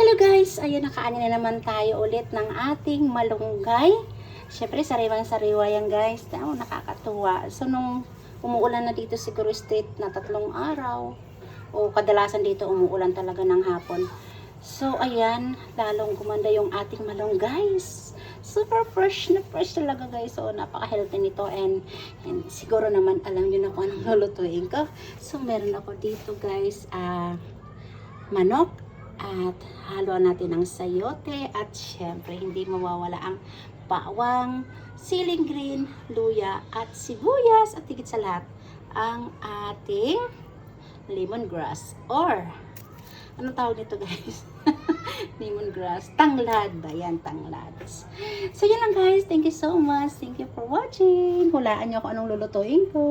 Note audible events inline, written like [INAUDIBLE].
Hello guys! Ayun, nakaani na naman tayo ulit ng ating malunggay. Siyempre, sariwang sariwa yan guys. Oh, nakakatuwa. So, nung umuulan na dito siguro street na tatlong araw, o kadalasan dito umuulan talaga ng hapon. So, ayan, lalong gumanda yung ating malunggays. Super fresh na fresh talaga guys. So, napaka-healthy nito and, and siguro naman alam nyo na kung anong lulutuin ko. So, meron ako dito guys, ah, manok at haluan natin ng sayote at syempre hindi mawawala ang bawang, siling green, luya at sibuyas at higit sa lahat ang ating lemongrass or anong tawag nito guys? [LAUGHS] lemongrass, tanglad. Ayan, tanglad. So, yun lang guys. Thank you so much. Thank you for watching. Hulaan nyo kung anong lulutuin ko.